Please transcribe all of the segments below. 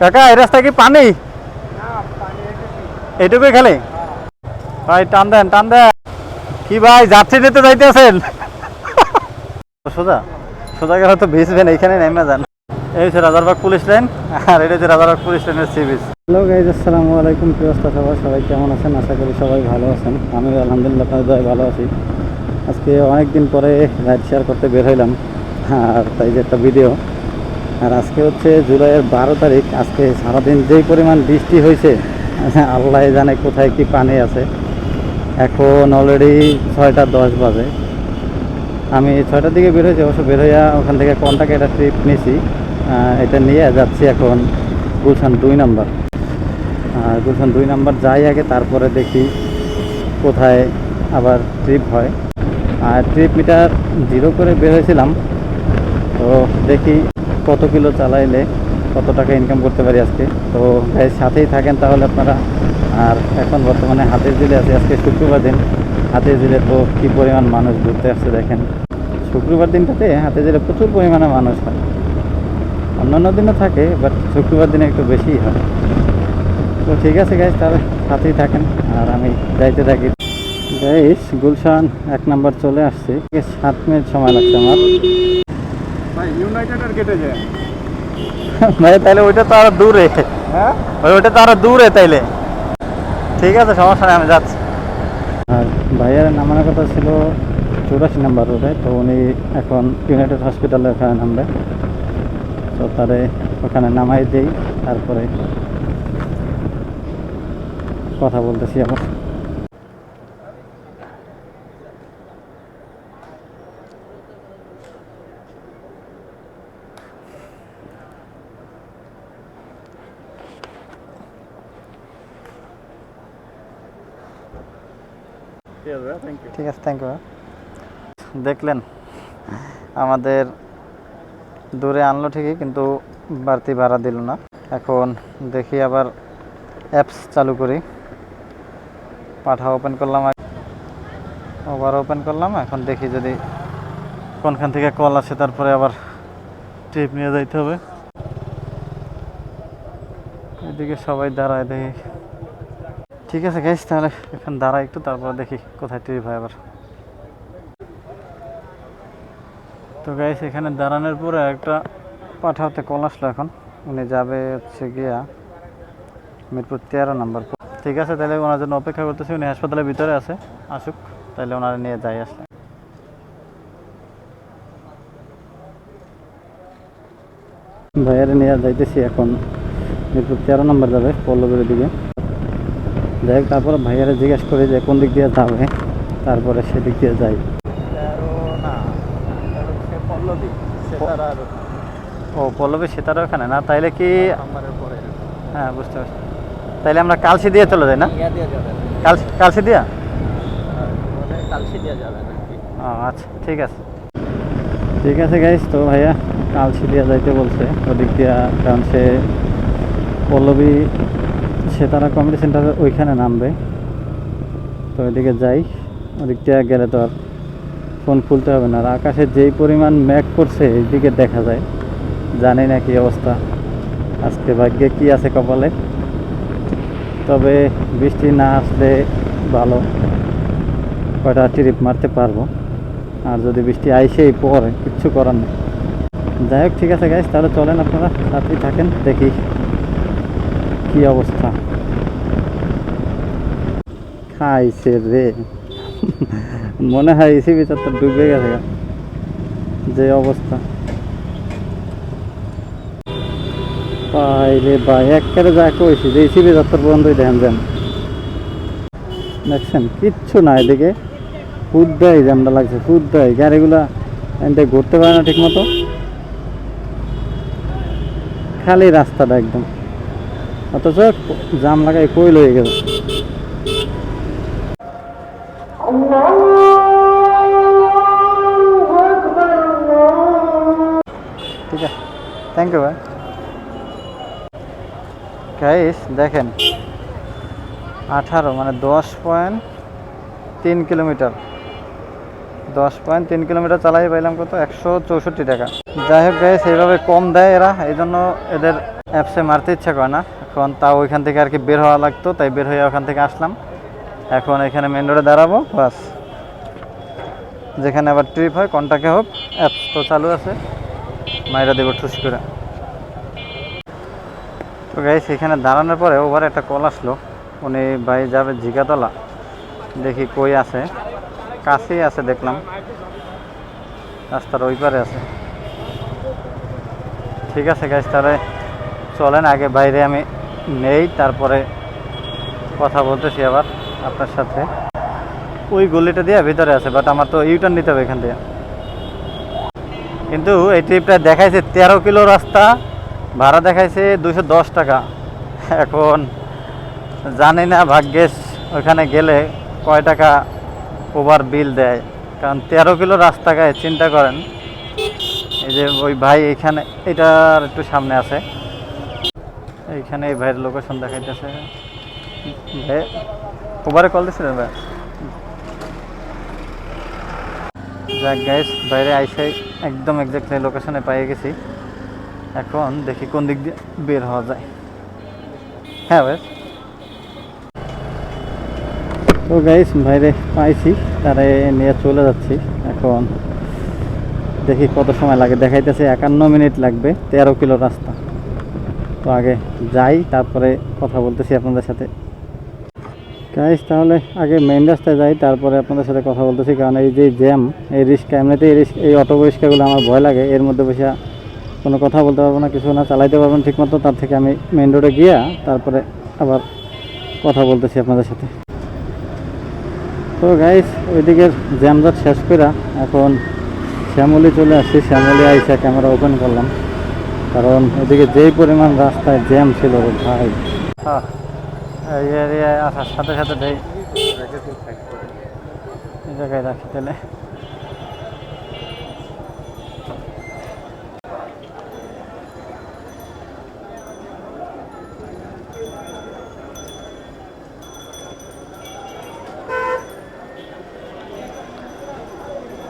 কাকা এই রাস্তা কি পানি? এটুকুই খালি? ভাই টান দেন টান দেন। কি ভাই যাত্রী নিতে যাইতেছেন? সোজা? সোজা গেলে তো ভিজবেন এইখানে নেমে যান। এই হচ্ছে রাজারবাগ পুলিশ লাইন। আর এটা হচ্ছে রাজারবাগ পুলিশ লাইনের সি বিচ হ্যালো গাইজ আসসালামু আলাইকুম কি অবস্থা সবাই সবাই কেমন আছেন? আশা করি সবাই ভালো আছেন। আমি আলহামদুলিল্লাহ আপনাদের দয় ভালো আছি। আজকে অনেক দিন পরে রাইড শেয়ার করতে বের হইলাম। আর তাই যে একটা ভিডিও আর আজকে হচ্ছে জুলাইয়ের বারো তারিখ, আজকে সারাদিন যেই পরিমাণ বৃষ্টি হয়েছে আল্লাহ জানে কোথায় কি পানি আছে। এখন অলরেডি ছয়টা দশ বাজে। আমি ছয়টার দিকে বের হয়েছি, অবশ্য বের হইয়া ওখান থেকে কন্টাক্ট একটা ট্রিপ নিয়েছি এটা নিয়ে যাচ্ছি এখন গুলশান দুই নাম্বার। আর গুলশান দুই নাম্বার যাই আগে, তারপরে দেখি কোথায় আবার ট্রিপ হয়। আর ট্রিপ মিটার জিরো করে বের হয়েছিলাম, তো দেখি কত কিলো চালাইলে কত টাকা ইনকাম করতে পারি আজকে? তো এর সাথেই থাকেন তাহলে আপনারা। আর এখন বর্তমানে হাতের জিলে আছে, আজকে শুক্রবার দিন। হাতের জিলে তো কী পরিমাণ মানুষ ঘুরতে আসছে দেখেন। শুক্রবার দিনটাতে হাতে জিলে প্রচুর পরিমাণে মানুষ হয়। অন্যান্য দিনও থাকে বাট শুক্রবার দিনে একটু বেশিই হয়। তো ঠিক আছে গাইজ তাহলে সাথেই থাকেন। আর আমি যাইতে থাকি। গাইস গুলশান এক নাম্বার চলে আসছি। সাত মিনিট সময় লাগছে আমার। ভাই ইউনাইটেডের গেটে যায়। ভাই তাহলে ওইটা তো আরও দূরে। হ্যাঁ? ওইটা তো আরও দূরে তাইলে। ঠিক আছে সমস্যা নেই আমি যাচ্ছি। আর ভাইয়ার নামানোর কথা ছিল চৌরাশি নাম্বার রোডে তো উনি এখন ইউনাইটেড হসপিটালে ওখানে নামবে। তো তারে ওখানে নামাই দেই তারপরে কথা বলতেছি আবার থ্যাংক ইউ ঠিক আছে থ্যাংক ইউ দেখলেন, আমাদের দূরে আনলো ঠিকই, কিন্তু বাড়তি ভাড়া দিল না। এখন দেখি আবার অ্যাপস চালু করি। পাঠা ওপেন করলাম ওভার ওপেন করলাম। এখন দেখি যদি কোনখান থেকে কল আসে, তারপরে আবার ট্রিপ নিয়ে যাইতে হবে। এদিকে সবাই দাঁড়ায় দেখি। ঠিক আছে গাইস তাহলে এখন দাঁড়াই একটু, তারপর দেখি কোথায় ট্রিপ হয় আবার। তো গাইস এখানে দাঁড়ানোর পরে একটা পাঠাতে কল আসলো এখন। উনি যাবে হচ্ছে গিয়া মিরপুর তেরো নম্বর ঠিক আছে, তাহলে ওনার জন্য অপেক্ষা করতেছি, উনি হাসপাতালের ভিতরে আছে, আসুক, তাহলে ওনারা নিয়ে যাই আসলে। ভাইয়ারে নিয়ে যাইতেছি এখন, মিরপুর তেরো নম্বর যাবে, পল্লবের দিকে। যাই হোক তারপরে ভাইয়ারে জিজ্ঞেস করি যে কোন দিক দিয়ে যাবে তারপরে সেদিক দিয়ে যাই। ও পল্লবী সীতারও এখানে না তাইলে কি হ্যাঁ বুঝতে পারছি। তাইলে আমরা কালসি দিয়ে চলে যাই না? কালসি দিয়া? কালসি দেওয়া যাবে ও আচ্ছা ঠিক আছে। ঠিক আছে গাইস তো ভাইয়া কালসি দিয়া যাইতে বলছে। ওদিক দিয়া কারণ সে পল্লবী সে তারা কমিটি সেন্টারে ওইখানে নামবে। তো ওইদিকে যাই, ওদিক দিয়ে গেলে তো আর ফোন খুলতে হবে না। আর আকাশে যেই পরিমাণ মেঘ করছে, এইদিকে দেখা যায়। জানি না কি অবস্থা। আজকে ভাগ্যে কি আছে কপালে। তবে বৃষ্টি না আসলে ভালো। কয়টা ট্রিপ মারতে পারব। আর যদি বৃষ্টি আইসেই পরে, কিচ্ছু করার নেই। যাই হোক, ঠিক আছে গাইস তাহলে চলেন আপনারা, সাথেই থাকেন, দেখি। কি অবস্থা? খাইছে রে। মনে হয় এসি ভিতরটা ডুবে গেছে যে অবস্থা। পাইলে ভাই যা কইছি যে এসি দেখেন যান। দেখছেন? কিচ্ছু না এদিকে। ফুদ্দাই জ্যামটা লাগছে ফুদ্দাই গাড়িগুলা এনতে ঘুরতে পারে না ঠিক মতো খালি রাস্তাটা একদম। অথচ জাম লাগাই কই লয়ে গেল ঠিক থ্যাংক ইউ ভাই গাইস দেখেন। আঠারো মানে দশ পয়েন্ট তিন কিলোমিটার। দশ পয়েন্ট তিন কিলোমিটার চালাই পাইলাম কত? একশো চৌষট্টি টাকা। যাই হোক গাইস এইভাবে কম দেয় এরা। এই জন্য এদের অ্যাপসে মারতে ইচ্ছা করে না। এখন তাও ওইখান থেকে আর কি বের হওয়া লাগতো, তাই বের হয়ে ওখান থেকে আসলাম। এখন এখানে মেন রোডে দাঁড়াবো, বাস। যেখানে আবার ট্রিপ হয় কন্টাকে হোক অ্যাপস তো চালু আছে। মাইরা দেবো ঠুস করে। তো গাইস এখানে দাঁড়ানোর পরে ওভার একটা কল আসলো। উনি, ভাই, যাবে ঝিকাতলা দেখি কই আছে। কাছেই আছে, দেখলাম। রাস্তার ওই পারে আছে। ঠিক আছে গাইস তাহলে চলেন, আগে বাইরে আমি নেই, তারপরে কথা বলতেছি আবার আপনার সাথে। ওই গলিটা দিয়ে ভিতরে আছে বাট আমার তো ইউটার্ন নিতে হবে এখান থেকে কিন্তু এই ট্রিপটা দেখাইছে তেরো কিলো রাস্তা, ভাড়া দেখাইছে দুশো দশ টাকা। এখন জানি না, ভাগ্যেশ ওখানে গেলে কয় টাকা ওভার বিল দেয়। কারণ তেরো কিলো রাস্তা গায়ে, চিন্তা করেন। এই যে ওই ভাই এখানে, এটার একটু সামনে আছে। এইখানে এই ভাইয়ের লোকেশন দেখাইতেছে। ভাই ওভারে কল দিছিলেন ভাই? যাক গাইস বাইরে আইসে একদম এক্স্যাক্টলি লোকেশনে পেয়ে গেছি। এখন দেখি কোন দিক দিয়ে বের হওয়া যায়। হ্যাঁ ভাই। তো গাইস বাইরে পাইছি, তারে নিয়ে চলে যাচ্ছি। এখন দেখি কত সময় লাগে। দেখাইতেছে একান্ন মিনিট লাগবে, তেরো কিলো রাস্তা। তো আগে যাই, তারপরে কথা বলতেছি আপনাদের সাথে। গাইস তাহলে আগে মেইন রাস্তায় যাই, তারপরে আপনাদের সাথে কথা বলতেছি, কারণ এই যে জ্যাম এই রিক্সা এমনিতেই রিস্ক, এই অটো রিক্সাগুলো আমার ভয় লাগে, এর মধ্যে বসে কোনো কথা বলতে পারব না, কিছু না, চালাইতে পারব না ঠিকমতো, তার থেকে আমি মেইন রোডে গিয়া তারপরে আবার কথা বলতেছি আপনাদের সাথে। তো গাইস ওইদিকের জ্যামজাট শেষ করা এখন শ্যামলি চলে আসছি, শ্যামলি আইসা ক্যামেরা ওপেন করলাম। কারণ ওইদিকে যেই পরিমাণ রাস্তায় জ্যাম ছিল ভাই। এই এরিয়ায় আসার সাথে সাথে দেই। জায়গায় রাখি তাহলে।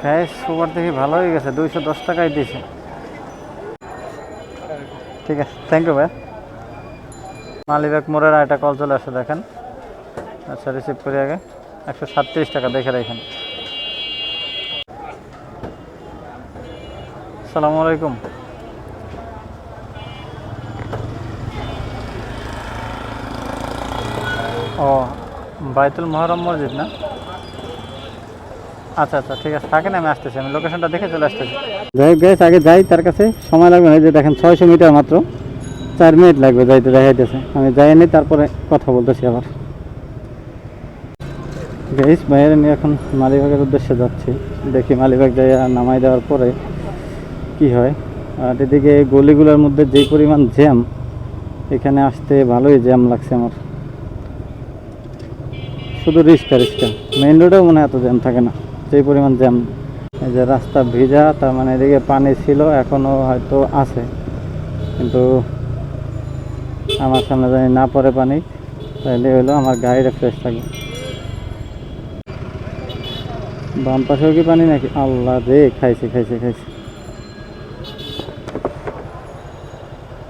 গ্যাস ওভার দেখি ভালো হয়ে গেছে। দুইশো দশ টাকায় দিয়েছে ঠিক আছে থ্যাংক ইউ ভাই। মালিবাগ মোড়ের একটা কল চলে আসে, দেখেন। আচ্ছা রিসিভ করি আগে। একশো সাতত্রিশ টাকা, দেখে রাখেন। সালামু আলাইকুম। ও, বাইতুল মহরম মসজিদ না? আচ্ছা আচ্ছা ঠিক আছে। থাকেন, আমি আসতেছি। আমি লোকেশনটা দেখে চলে আসতেছি। যাই গ্যাস আগে যাই, তার কাছে সময় লাগবে না। যে দেখেন, ছয়শো মিটার মাত্র। চার মিনিট লাগবে যাইতে দেখাইতেছে আমি যাইনি তারপরে কথা বলতেছি আবার। গ্যাস বাইরে নিয়ে এখন মালিবাগের উদ্দেশ্যে যাচ্ছি। দেখি মালিবাগ যাই নামাই দেওয়ার পরে কি হয়। আর এদিকে গলিগুলোর মধ্যে যে পরিমাণ জ্যাম, এখানে আসতে ভালোই জ্যাম লাগছে আমার। শুধু রিক্সা রিক্সা মেইন রোডেও মনে হয় এত জ্যাম থাকে না। যেই পরিমাণ জ্যাম। এই যে রাস্তা ভিজা, তার মানে এদিকে পানি ছিল এখনও হয়তো আছে। কিন্তু আমার সামনে জানি না পড়ে পানি। তাহলে হলো আমার গাড়িটা ফ্রেশ থাকবে। বাম পাশেও কি পানি নাকি? আল্লাহ রে, খাইছে খাইছে খাইছে।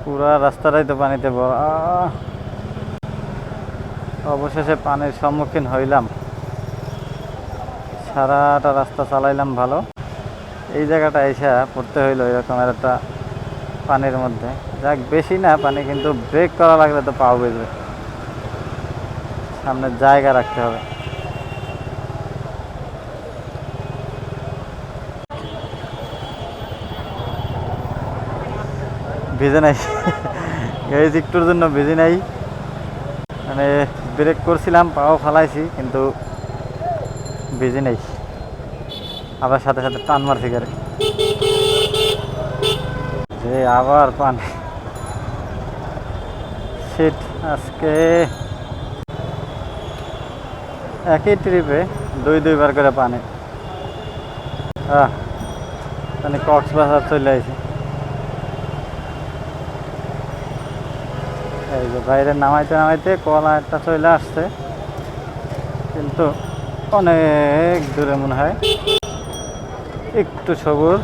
পুরা রাস্তাটাই তো পানিতে ভরা। অবশেষে পানির সম্মুখীন হইলাম। সারাটা রাস্তা চালাইলাম ভালো। এই জায়গাটা এসে পড়তে হইল এরকম একটা পানির মধ্যে। যাক, বেশি না পানি, কিন্তু ব্রেক করা লাগলে তো পাও বেজবে সামনে জায়গা রাখতে হবে। ভিজে নাই। গাড়ি একটুর জন্য ভিজে নাই। মানে ব্রেক করছিলাম, পাও ফালাইছি, কিন্তু ভিজে নাই। আবার সাথে সাথে টান মারছি গাড়ি যে আবার পান। সিট আজকে একই ট্রিপে দুই দুইবার করে পানি। আহ মানে কক্সবাজার চলে আসি এই যে বাইরে নামাইতে নামাইতে কলা একটা চলে আসছে। কিন্তু অনেক দূরে মনে হয়। একটু সবুর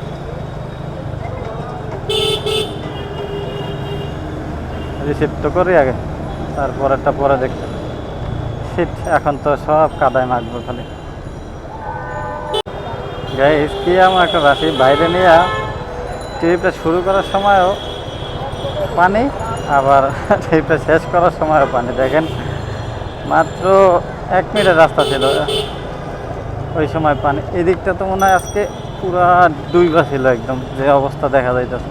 রিসিভ তো করি আগে তারপরেরটা পরে দেখতে। শীত এখন তো সব কাদায় মাখবো খালি। গাইস কি আমার একটা রাশি? বাইরে নিয়ে ট্রিপটা শুরু করার সময়ও পানি, আবার ট্রিপটা শেষ করার সময়ও পানি। দেখেন, মাত্র এক মিনিটের রাস্তা ছিল। ওই সময় পানি। এদিকটা তো মনে হয় আজকে পুরা ডুইবা ছিল একদম যে অবস্থা দেখা যাইতেছে।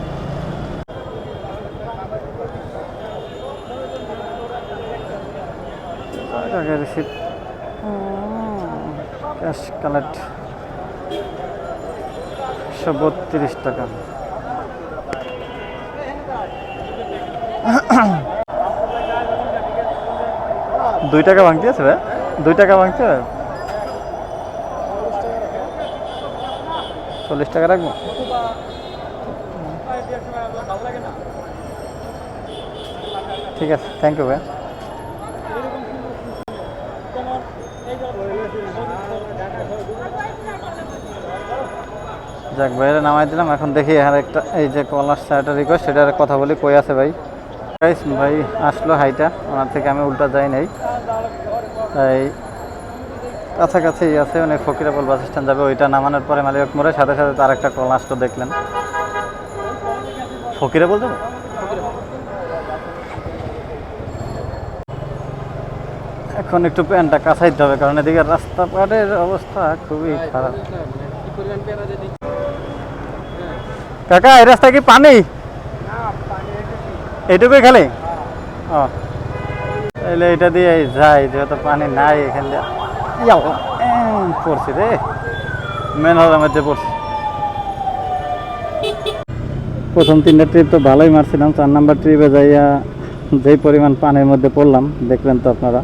ক্যাশ কালেক্ট একশো বত্রিশ টাকা। দুই টাকা ভাঙতে আছে ভাই? দুই টাকা ভাঙছে? চল্লিশ টাকা রাখব? ঠিক আছে থ্যাংক ইউ ভাই। যাক বাইরে নামাই দিলাম, এখন দেখি আর একটা, এই যে কলার একটা রিকোয়েস্ট সেটার কথা বলি, কই আছে ভাই? ভাই আসলো হাইটা, ওনার থেকে আমি উল্টা যাই নাই। এই কাছাকাছি আছে অনেক ফকিরাপল বাস স্ট্যান্ড যাবে ওইটা নামানোর পরে মালিক মোড়ে সাথে সাথে তার একটা কল আসতো দেখলেন। ফকিরাপল যাব? এখন একটু প্যান্টটা কাছাইতে হবে কারণ এদিকে রাস্তাঘাটের অবস্থা খুবই খারাপ। কাকা এই রাস্তায় কি পানি? এইটুকুই খালি? ও। তাহলে এটা দিয়ে যাই, যেহেতু পানি নাই এখান দিয়ে। পড়ছি রে। মেন হলের মধ্যে পড়ছি। প্রথম তিনটা ট্রিপ তো ভালোই মারছিলাম, চার নাম্বার ট্রিপে যাইয়া যেই পরিমাণ পানির মধ্যে পড়লাম, দেখলেন তো আপনারা,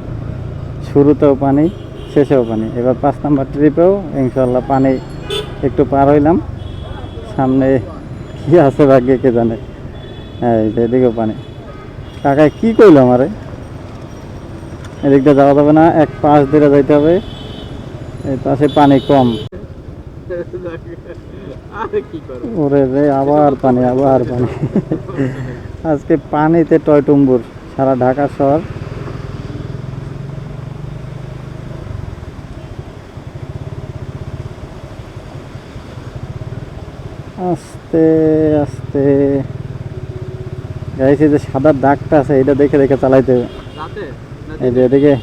শুরুতেও পানি, শেষেও পানি। এবার পাঁচ নাম্বার ট্রিপেও ইনশাল্লাহ পানি একটু পার হইলাম। সামনে কি আছে ভাগ্যে কে জানে। হ্যাঁ এদিকেও পানি। কাকায় কি কইলো আমারে? এদিকটা যাওয়া যাবে না, এক পাশ দিয়ে যাইতে হবে। এই পাশে পানি কম। ওরে রে, আবার পানি আবার পানি। আজকে পানিতে টয়টুম্বুর সারা ঢাকা শহর। আস্তে আস্তে। গাইছে যে সাদা দাগটা আছে, এটা দেখে দেখে চালাইতে হবে। এই এদিকে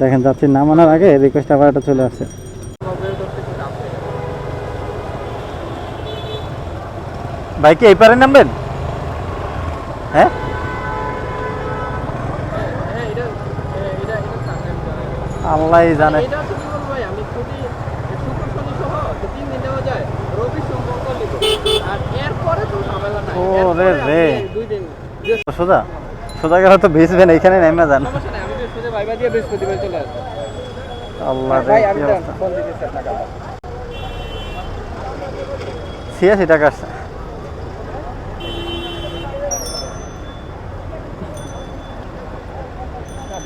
দেখেন যাচ্ছি, নামানোর আগে রিকোয়েস্ট আবার একটা চলে আসছে। ভাই, কি এই পারে নামবেন? হ্যাঁ? আল্লাহ জানে। সোজা? সোজা গেলে তো ভিজবেন, এইখানে নেমে যান। আমি দিয়ে বৃহস্পতিবার চলে আসব। আল্লাহ ভাই আমি ফোন দিতেছি আপনাকে আবার। ছিয়াশি টাকা আসছে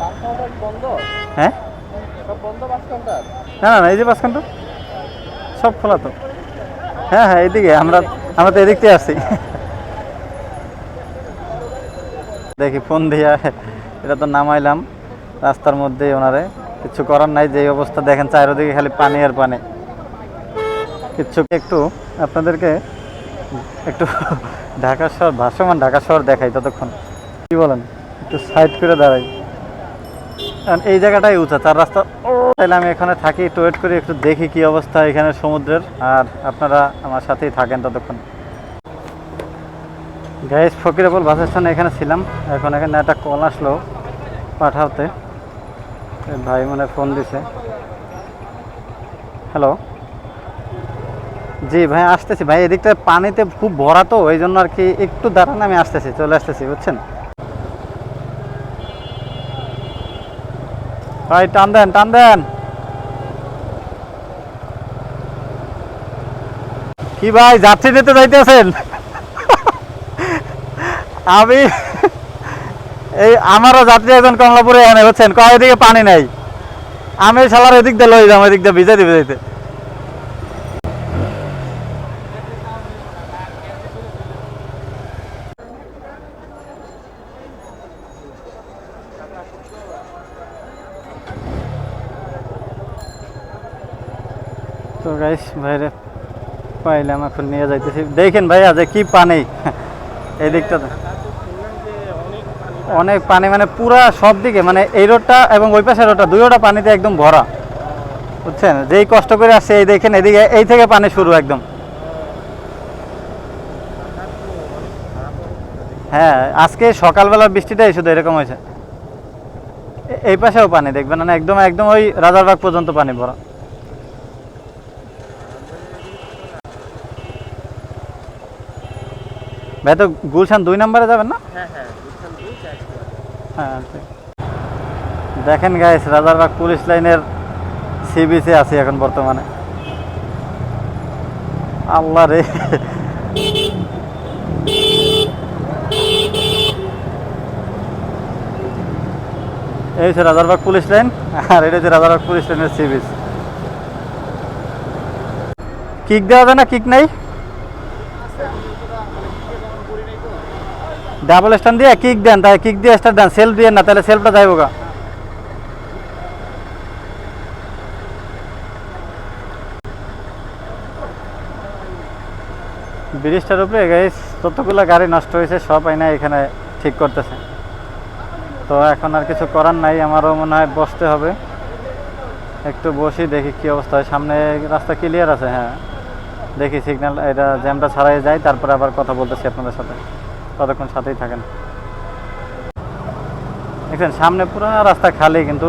বাস হ্যাঁ? সব বন্ধ না না না এই যে বাস কাউন্টার সব খোলা তো। হ্যাঁ হ্যাঁ এইদিকে আমরা আমরা তো এদিক থেকে আসছি। দেখি ফোন দিয়া এটা তো নামাইলাম। রাস্তার মধ্যেই ওনারে। কিছু করার নাই যে অবস্থা দেখেন, চারিদিকে খালি পানি আর পানি। কিচ্ছু একটু আপনাদেরকে একটু ঢাকা শহর, ভাসমান ঢাকা শহর দেখাই ততক্ষণ। কি বলেন? একটু সাইড করে দাঁড়াই। কারণ এই জায়গাটাই উঁচা চার রাস্তা ও তাহলে আমি এখানে থাকি, একটু ওয়েট করি, একটু দেখি কি অবস্থা এখানে সমুদ্রের। আর আপনারা আমার সাথেই থাকেন ততক্ষণ। গাইস ফকিরাবল বাস স্ট্যান্ড এখানে ছিলাম। এখন এখানে একটা কল আসলো পাঠাতে। ভাই মনে ফোন দিছে। হ্যালো জি, ভাই, আসতেছি। ভাই, এদিকটা পানিতে খুব ভরা তো, ওই জন্য আর কি একটু দাঁড়ান, আমি আসতেছি, চলে আসতেছি, বুঝছেন? ভাই, টান দেন টান দেন। কি ভাই যাত্রী নিতে যাইতেছেন? আমি এই আমারও যাত্রী একজন কমলাপুরে এখানে, বুঝছেন? কয়, এদিকে পানি নাই। আমি শালার এদিক দিয়ে লই যাম, এদিক দিয়ে ভিজাই দিবে যাইতে। তো গাইস পাইলাম, এখন নিয়ে যাইতেছি। দেখেন ভাইয়া যে কি পানি। এই দিকটাতে অনেক পানি মানে পুরা সব দিকে মানে এই রোডটা এবং ওই পাশের রোডটা, দুইটা পানিতে একদম ভরা। বুঝছেন? যেই কষ্ট করে আসছে, এই দেখেন, এদিকে, এই থেকে পানি শুরু একদম। হ্যাঁ আজকে সকালবেলা বৃষ্টিটাই শুধু এরকম হয়েছে। এই পাশেও পানি, দেখবেন না একদম একদম ওই রাজারবাগ পর্যন্ত পানি ভরা। ভাই, তো গুলশান দুই নম্বরে যাবেন না? হ্যাঁ হ্যাঁ। হ্যাঁ দেখেন গাইস রাজারবাগ পুলিশ লাইনের সি বিচে আছি এখন বর্তমানে। আল্লাহ রে। এই হচ্ছে রাজারবাগ পুলিশ লাইন, আর এটা হচ্ছে রাজারবাগ পুলিশ লাইনের সি বিচ কিক দেওয়া যায় না কিক নাই? ডাবল স্ট্যান্ড দিয়ে কিক দেন তাই কিক দিয়ে স্টার্ট দেন সেলফ দিয়ে না, তাহলে সেলফটা যাইব গা। ব্রিজটার উপরে গাইস যতগুলো গাড়ি নষ্ট হয়েছে, সব আইনা এখানে ঠিক করতেছে। তো এখন আর কিছু করার নাই, আমারও মনে হয় বসতে হবে। একটু বসি, দেখি কি অবস্থা হয়। সামনে রাস্তা ক্লিয়ার আছে হ্যাঁ। দেখি সিগন্যাল এটা জ্যামটা ছাড়াই যায়, তারপরে আবার কথা বলতেছি আপনাদের সাথে। ততক্ষণ সাথেই থাকেন। দেখছেন, সামনে পুরো রাস্তা খালি কিন্তু।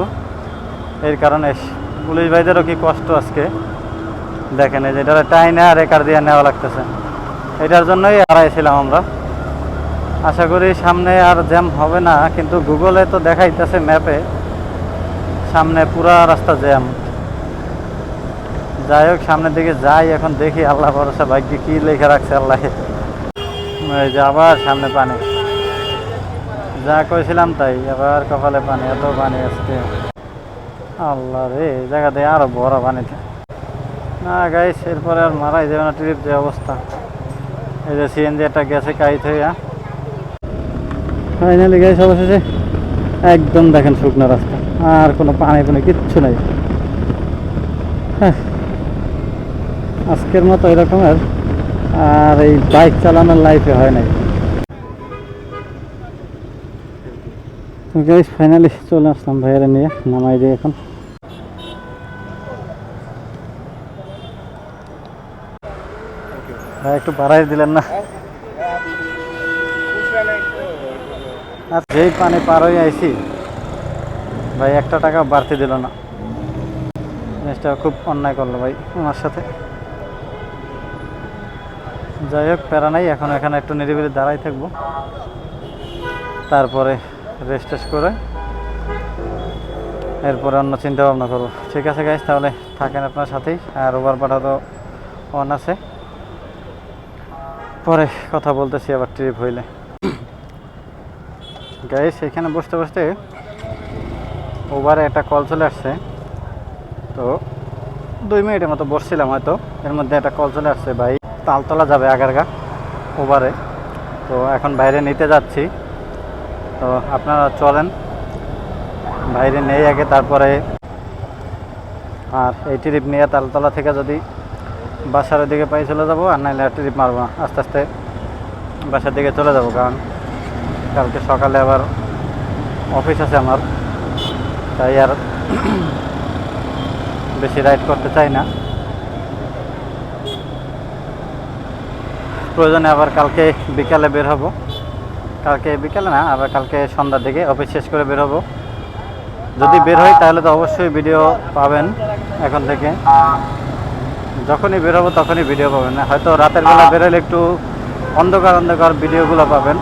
এর কারণে পুলিশ ভাইদেরও কি কষ্ট আজকে? দেখেন, এই যে এটা টাইনে আর একার দিয়ে নেওয়া লাগতেছে। এটার জন্যই হারাইছিলাম আমরা। আশা করি সামনে আর জ্যাম হবে না, কিন্তু গুগলে তো দেখাইতেছে ম্যাপে। সামনে পুরা রাস্তা জ্যাম। যাই হোক, সামনের দিকে যাই, এখন দেখি আল্লাহ ভরসা, ভাগ্যে কি লেখা রাখছে আল্লাহ। এই যে আবার সামনে পানি। যা কইছিলাম তাই আবার কপালে পানি এত পানি আসছে আল্লাহ রে এই জায়গাতে আরও বড় পানিতে না গাইস এরপরে আর মারাই যাবে না ট্রিপ যে অবস্থা। এই যে সিএনজি একটা গেছে কাইত হইয়া। ফাইনালি গাইস অবশেষে একদম দেখেন শুকনো রাস্তা। আর কোনো পানি পানি কিচ্ছু নাই। হ্যাঁ, আজকের মতো এরকমের আর এই বাইক চালানোর লাইফে হয় নাই। গাইস ফাইনালি চলে আসলাম ভাইয়েরা নিয়ে, নামাই দিয়ে এখন। ভাই, একটু বাড়াই দিলেন না? আর যেই পানি পার হয়ে আইছি, ভাই, একটা টাকা বাড়তি দিল না। জিনিসটা খুব অন্যায় করল ভাই, আমার সাথে। যাই হোক, প্যারা নাই, এখন এখানে একটু নিরিবিলি দাঁড়াই থাকব। তারপরে রেস্ট টেস্ট করে এরপরে অন্য চিন্তা ভাবনা করব। ঠিক আছে গাইজ তাহলে থাকেন আপনার সাথেই, আর ওভার পাঠা তো অন আছে। পরে কথা বলতেছি আবার ট্রিপ হইলে। গাইজ এখানে বসতে বসতে ওভারে একটা কল চলে আসছে। তো দুই মিনিটের মতো বসছিলাম হয়তো, এর মধ্যে একটা কল চলে আসছে, ভাই। তালতলা যাবে আগারগা, ওভারে। তো এখন বাইরে নিতে যাচ্ছি। তো আপনারা চলেন, বাইরে নেই আগে, তারপরে আর এই ট্রিপ নিয়ে তালতলা থেকে যদি বাসার দিকে পাই চলে যাব, আর নাহলে আর ট্রিপ মারবো না। আস্তে আস্তে বাসার দিকে চলে যাব, কারণ কালকে সকালে আবার অফিস আছে আমার। তাই আর বেশি রাইড করতে চাই না। প্রয়োজনে আবার কালকে বিকালে বের হব। কালকে বিকালে না, আবার কালকে সন্ধ্যার দিকে অফিস শেষ করে বের হব। যদি বের হই তাহলে তো অবশ্যই ভিডিও পাবেন এখন থেকে। যখনই বের হব তখনই ভিডিও পাবেন হয়তো রাতের বেলা বেরোলে একটু অন্ধকার অন্ধকার ভিডিওগুলো পাবেন।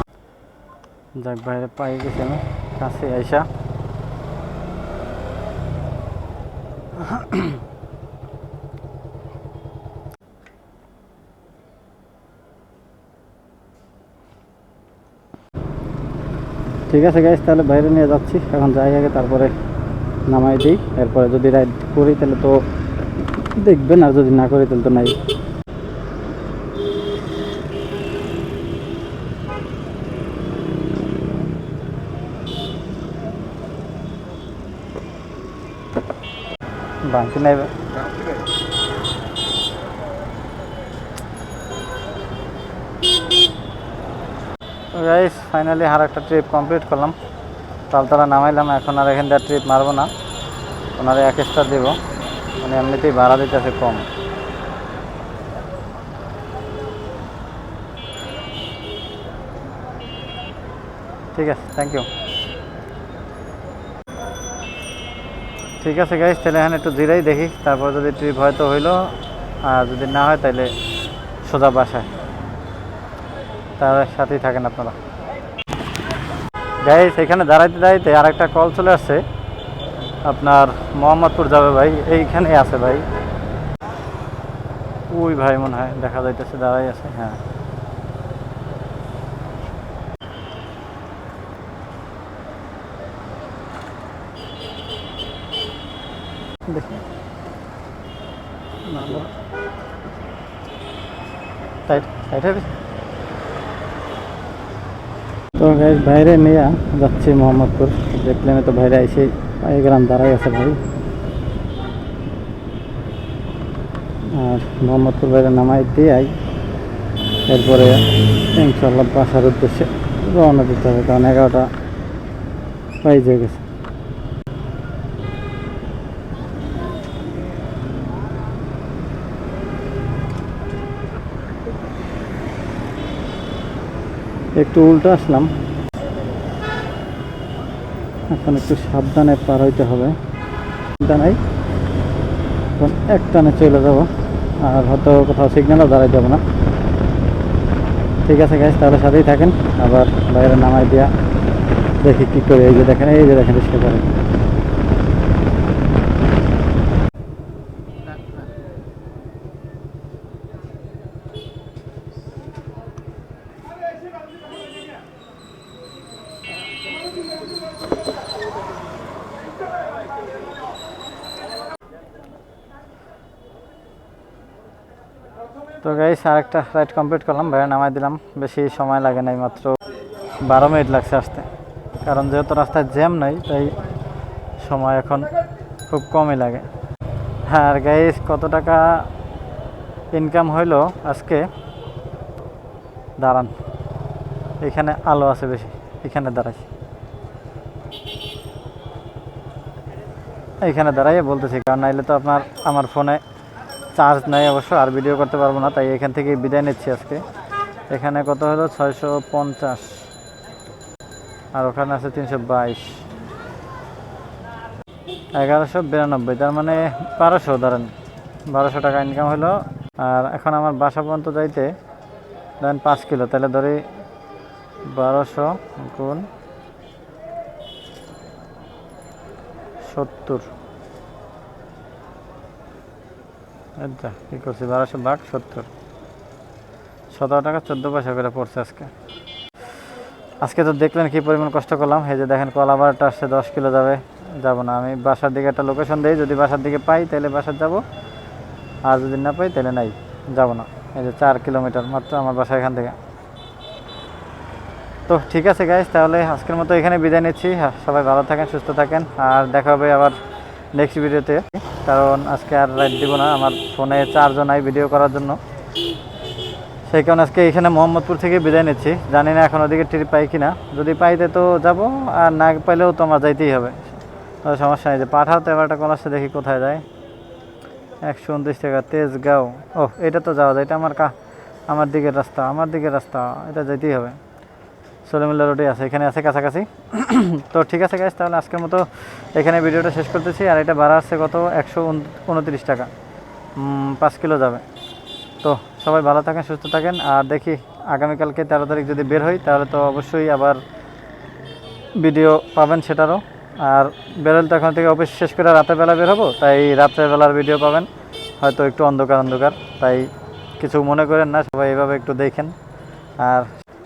যাক বাইরে পাই গেছি আমি কাছে আইসা। ঠিক আছে গাইজ তাহলে বাইরে নিয়ে যাচ্ছি। এখন যাই আগে, তারপরে নামাই দিই। এরপরে যদি রাইড করি, তাহলে তো দেখবেন, আর যদি না করি, তাহলে তো নাই। বাঁচি নাই গাইস ফাইনালি আর একটা ট্রিপ কমপ্লিট করলাম। তালতলা নামাইলাম, এখন আর এখান থেকে ট্রিপ মারবো না। ওনারে এক এক্সট্রা দেবো। মানে এমনিতেই ভাড়া দিতেছে কম। ঠিক আছে থ্যাংক ইউ ঠিক আছে গাইস তাহলে এখানে একটু জিরাই দেখি। তারপর যদি ট্রিপ হয়তো হইল। আর যদি না হয় তাহলে সোজা বাসায়। তার সাথেই থাকেন আপনারা। গাইস এখানে দাঁড়াইতে দাঁড়াইতে আর একটা কল চলে আসছে। আপনার মোহাম্মদপুর যাবে ভাই, এইখানে আছে ভাই। ওই ভাই, মনে হয় দেখা যাইতেছে, দাঁড়াই আছে হ্যাঁ। দেখি। সাইড হবে তো গাইজ বাইরে নিয়ে যাচ্ছি মোহাম্মদপুর। যে প্লেনে তো বাইরে আসে পায়ে গেলাম দাঁড়াই আছে ভাই। আর মোহাম্মদপুর বাইরে নামাই দিয়ে এরপরে ইনশাল্লাহ বাসার উদ্দেশ্যে রওনা দিতে হবে, কারণ এগারোটা বাইজে গেছে। একটু উল্টো আসলাম। এখন একটু সাবধানে পার হইতে হবে। চিন্তা নাই এখন এক টানে চলে যাব। আর হয়তো কোথাও সিগন্যালও দাঁড়াই যাব না। ঠিক আছে গাছ তাহলে সাথেই থাকেন। আবার বাইরে নামাই দিয়া দেখি কী করে। এই যে দেখেন, এই যে দেখেন সে করে গাইস আরেকটা রাইড কমপ্লিট করলাম বাইরে নামাই দিলাম। বেশি সময় লাগে নাই, মাত্র বারো মিনিট লাগছে আসতে। কারণ যেহেতু রাস্তায় জ্যাম নাই, তাই সময় এখন খুব কমই লাগে। হ্যাঁ আর গাইস কত টাকা ইনকাম হইল আজকে? দাঁড়ান, এখানে আলো আছে বেশি, এখানে দাঁড়াই। এখানে দাঁড়াইয়ে বলতেছি, কারণ নাইলে তো আপনার, আমার ফোনে চার্জ নাই অবশ্য, আর ভিডিও করতে পারব না, তাই এখান থেকে বিদায় নিচ্ছি আজকে। এখানে কত হলো? ছয়শো পঞ্চাশ। আর ওখানে আছে তিনশো বাইশ। এগারোশো বিরানব্বই, তার মানে বারোশো, ধরেন। বারোশো টাকা ইনকাম হলো। আর এখন আমার বাসা পর্যন্ত যাইতে, ধরেন পাঁচ কিলো, তাহলে ধরি বারোশো গুণ সত্তর। আচ্ছা কী করছি? বারোশো বাঘ সত্তর। সতেরো টাকা চোদ্দ পয়সা করে পড়ছে আজকে। আজকে তো দেখলেন কি পরিমাণ কষ্ট করলাম। এই যে দেখেন কলাবারটা আসছে দশ কিলো যাবে। যাব না আমি বাসার দিকে একটা লোকেশন দিই। যদি বাসার দিকে পাই তাহলে বাসার যাব। আর যদি না পাই তাহলে নাই যাব না। এই যে চার কিলোমিটার মাত্র আমার বাসা এখান থেকে। তো ঠিক আছে গাইজ তাহলে আজকের মতো এখানে বিদায় নিচ্ছি। হ্যাঁ, সবাই ভালো থাকেন সুস্থ থাকেন। আর দেখা হবে আবার নেক্সট ভিডিওতে কারণ আজকে আর রাইড দিব না, আমার ফোনে চার্জও নাই ভিডিও করার জন্য। সেই কারণে আজকে এখানে মোহাম্মদপুর থেকে বিদায় নিচ্ছি। জানি না এখন ওদিকে ট্রিপ পাই কিনা। যদি পাইতে তো যাব, আর না পাইলেও তো আমার যাইতেই হবে। সমস্যা নেই যে পাঠাও তো, এবার একটা আসছে, দেখি কোথায় যায়। একশো উনত্রিশ টাকা, তেজগাঁও। ও এটা তো যাওয়া যায়, এটা আমার কা আমার দিকের রাস্তা, আমার দিকের রাস্তা, এটা যেতেই হবে। সোলেমিল্লা রোডে আছে, এখানে আছে কাছাকাছি। তো ঠিক আছে গাইজ তাহলে আজকের মতো এখানে ভিডিওটা শেষ করতেছি। আর এটা ভাড়া আসছে কত? একশো উনত্রিশ টাকা। পাঁচ কিলো যাবে। তো সবাই ভালো থাকেন, সুস্থ থাকেন। আর দেখি আগামীকালকে তেরো তারিখ যদি বের হই, তাহলে তো অবশ্যই আবার ভিডিও পাবেন সেটারও। আর বেরোলে তো এখন থেকে অফিস শেষ করে রাতের বেলা বের হব, তাই রাত্রের বেলার ভিডিও পাবেন। হয়তো একটু অন্ধকার অন্ধকার, তাই কিছু মনে করেন না, সবাই এভাবে একটু দেখেন। আর